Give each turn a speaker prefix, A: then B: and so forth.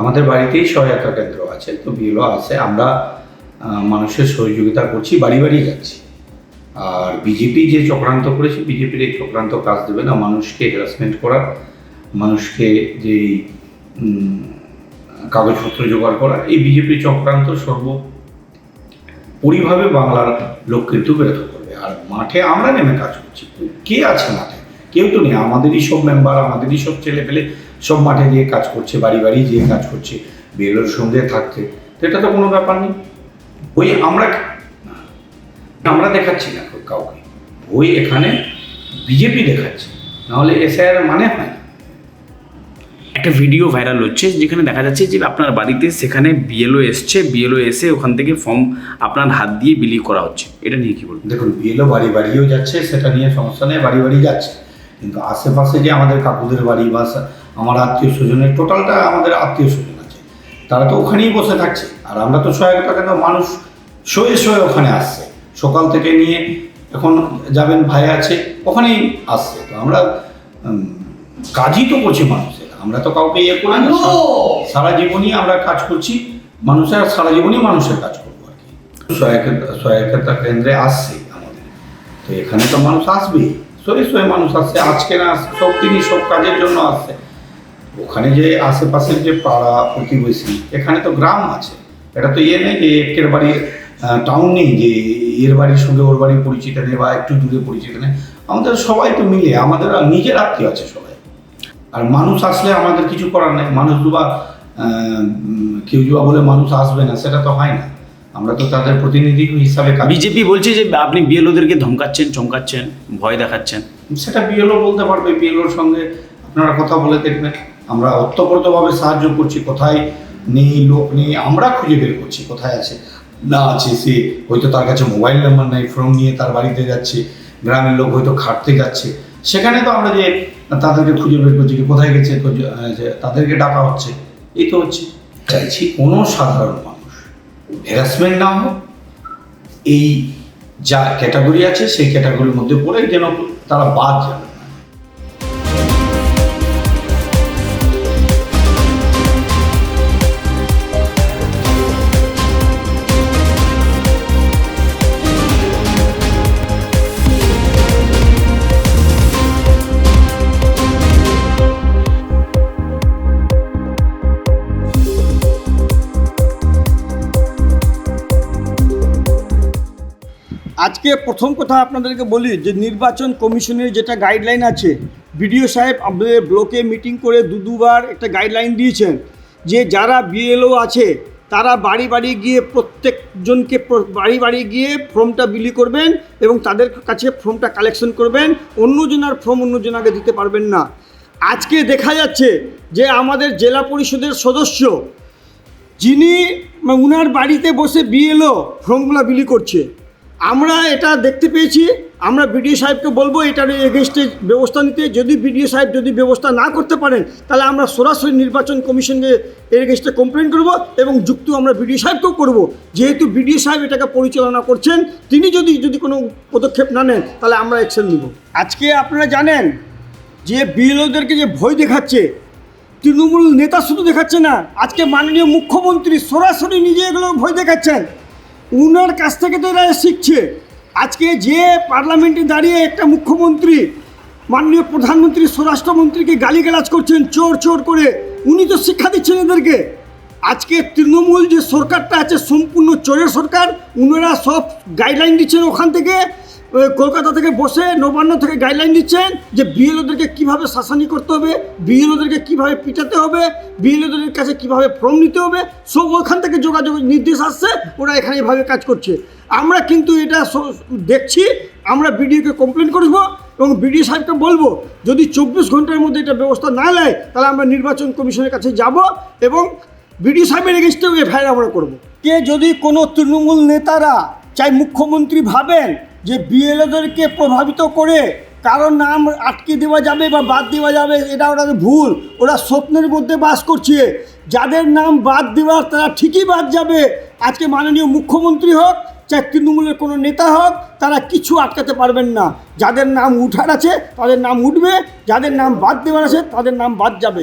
A: আমাদের বাড়িতেই সহায়তা কেন্দ্র আছে তো বিএলও আছে। আমরা মানুষের সহযোগিতা করছি বাড়ি বাড়ি যাচ্ছি। আর বিজেপি যে চক্রান্ত করেছে বিজেপির এই চক্রান্ত কাজ দেবে না। মানুষকে হ্যারাসমেন্ট করার মানুষকে যে উম, কাগজপত্র জোগাড় করা এই বিজেপির চক্রান্ত সর্ব পরিভাবে বাংলার লোক কিন্তু বেরোতে করবে। আর মাঠে আমরা নেমে কাজ করছি। কে আছে মাঠে? কেউ তো নেই। আমাদেরই সব মেম্বার আমাদেরই সব ছেলে পেলে সব মাঠে গিয়ে কাজ করছে বাড়ি বাড়ি গিয়ে কাজ করছে বেলোর সঙ্গে থাকতে তো এটা তো কোনো ব্যাপার নেই। ওই আমরা আমরা দেখাচ্ছি না কাউকে। ওই এখানে বিজেপি দেখাচ্ছে নাহলে এসআইআর মানে হয় না।
B: একটা ভিডিও ভাইরাল হচ্ছে যেখানে দেখা যাচ্ছে যে আপনার বাড়িতে সেখানে বিএলও এসছে বিএলও এসে ওখান থেকে ফর্ম আপনার হাত দিয়ে বিলি করা হচ্ছে। এটা নিয়ে কি বলবেন?
A: দেখুন বিএলও বাড়ি বাড়িও যাচ্ছে সেটা নিয়ে সমস্যা নেই বাড়ি বাড়ি যাচ্ছে। কিন্তু আশেপাশে যে আমাদের কাকুদের বাড়ি বা আমার আত্মীয় স্বজনের টোটালটা আমাদের আত্মীয় স্বজন আছে। তারা তো ওখানেই বসে থাকছে। আর আমরা তো সহায়তা কেন? মানুষ শোয়ে শোয়ে ওখানে আসছে। সকাল থেকে নিয়ে এখন যাবেন ভাই আছে ওখানেই আসছে। তো আমরা কাজই তো করছি মানুষের। আমরা তো কাউকে ইয়ে করি না। সারা জীবনই আমরা কাজ করছি। মানুষের সারা জীবনই মানুষের কাজ করব আর কি। সহায়তা কেন্দ্রে আসছে আমাদের। তো এখানে তো মানুষ আসবেই শয়ে শয়ে মানুষ আসছে। আজকে না আসছে সব দিনই সব কাজের জন্য আসছে। ওখানে যে আশেপাশের যে পাড়া প্রতিবেশী এখানে তো গ্রাম আছে। এটা তো ইয়ে নেই যে একের বাড়ির টাউন নেই যে এর বাড়ির সঙ্গে ওর বাড়ির পরিচিত নেই বা একটু দূরে পরিচিত নেই। আমাদের সবাই তো মিলে আমাদের নিজের আত্মীয় আছে সবাই। আর মানুষ আসলে আমাদের কিছু করার নেই। মানুষ দুবা কেউ যুবা বলে মানুষ আসবে না সেটা তো হয় না। আমরা তো তাদের প্রতিনিধি হিসাবে
B: বিজেপি বলছে যে আপনি বিএলওদেরকে ধমকাচ্ছেন চমকাচ্ছেন ভয় দেখাচ্ছেন।
A: সেটা বিএলও বলতে পারবে বিএলওর সঙ্গে আপনারা কথা বলে দেখবেন। আমরা অত্যপ্রতভাবে সাহায্য করছি কোথায় নেই লোক নেই আমরা খুঁজে বের করছি কোথায় আছে। না আছে সে হয়তো তার কাছে মোবাইল নাম্বার নেই ফোন নিয়ে তার বাড়িতে যাচ্ছে, গ্রামের লোক হয়তো খাটতে যাচ্ছে। সেখানে তো আমরা যে তাদেরকে খুঁজে বের করছি কোথায় গেছে তাদেরকে ডাকা হচ্ছে, এই তো হচ্ছে। চাইছি কোনো সাধারণ মানুষ হ্যারাসমেন্ট না হোক, এই যা ক্যাটাগরি আছে, সেই ক্যাটাগরির মধ্যে পড়ে যেন তারা বাদ যাবে
C: আজকে প্রথম কথা আপনাদেরকে বলি যে নির্বাচন কমিশনের যেটা গাইডলাইন আছে, বিডিও সাহেব আমাদের ব্লকে মিটিং করে দু দুবার একটা গাইডলাইন দিয়েছেন যে যারা বিএলও আছে, তারা বাড়ি বাড়ি গিয়ে প্রত্যেকজনকে বাড়ি বাড়ি গিয়ে ফর্মটা বিলি করবেন এবং তাদের কাছে ফর্মটা কালেকশন করবেন। অন্যজনার ফর্ম অন্যজনাকে দিতে পারবেন না। আজকে দেখা যাচ্ছে যে আমাদের জেলা পরিষদের সদস্য, যিনি মানে উনার বাড়িতে বসে বিএলও ফর্মগুলো বিলি করছে। আমরা এটা দেখতে পেয়েছি, আমরা বিডিও সাহেবকে বলব এটার এগেনস্টে ব্যবস্থা নিতে, যদি বিডিও সাহেব যদি ব্যবস্থা না করতে পারেন, তাহলে আমরা সরাসরি নির্বাচন কমিশনকে এর এগেনস্টে কমপ্লেন করব এবং যুক্ত আমরা বিডিও সাহেবকেও করব। যেহেতু বিডিও সাহেব এটাকে পরিচালনা করছেন, তিনি যদি যদি কোনো পদক্ষেপ না নেন, তাহলে আমরা অ্যাকশন নিব। আজকে আপনারা জানেন যে বিএলওদেরকে যে ভয় দেখাচ্ছে, তৃণমূল নেতা শুধু দেখাচ্ছে না, আজকে মাননীয় মুখ্যমন্ত্রী সরাসরি নিজে এগুলো ভয় দেখাচ্ছেন। উনার কাছ থেকে তো এরা শিখছে। আজকে যে পার্লামেন্টে দাঁড়িয়ে একটা মুখ্যমন্ত্রী, মাননীয় প্রধানমন্ত্রী, স্বরাষ্ট্রমন্ত্রীকে গালিগালাজ করছেন চোর চোর করে, উনি তো শিক্ষা দিচ্ছেন এদেরকে। আজকে তৃণমূল যে সরকারটা আছে, সম্পূর্ণ চোরের সরকার, উনারা সব গাইডলাইন দিচ্ছেন ওখান থেকে। কলকাতা থেকে বসে নবান্ন থেকে গাইডলাইন দিচ্ছেন যে বিএলওদেরকে কীভাবে শাসানি করতে হবে, বিএলওদেরকে কীভাবে পিটাতে হবে, বিএলওদের কাছে কীভাবে ফর্ম নিতে হবে, সব ওখান থেকে যোগাযোগ নির্দেশ আসছে, ওরা এখানে এভাবে কাজ করছে। আমরা কিন্তু এটা দেখছি, আমরা বিডিওকে কমপ্লেন করব এবং বিডিও সাহেবকে বলব, যদি চব্বিশ ঘণ্টার মধ্যে এটা ব্যবস্থা না নেয়, তাহলে আমরা নির্বাচন কমিশনের কাছে যাব এবং বিডিও সাহেবের এগেনস্টেও এফআইআর আমরা করব। কে যদি কোনো তৃণমূল নেতারা চাই মুখ্যমন্ত্রী ভাবেন যে বিএলওদেরকে প্রভাবিত করে কারও নাম আটকে দেওয়া যাবে বা বাদ দেওয়া যাবে, এটা ওরা ভুল। ওরা স্বপ্নের মধ্যে বাস করছে। যাদের নাম বাদ দেওয়ার তারা ঠিকই বাদ যাবে। আজকে মাননীয় মুখ্যমন্ত্রী হোক চাই তৃণমূলের কোনো নেতা হোক, তারা কিছু আটকাতে পারবেন না। যাদের নাম উঠার আছে, তাদের নাম উঠবে। যাদের নাম বাদ দেওয়ার আছে, তাদের নাম বাদ যাবে।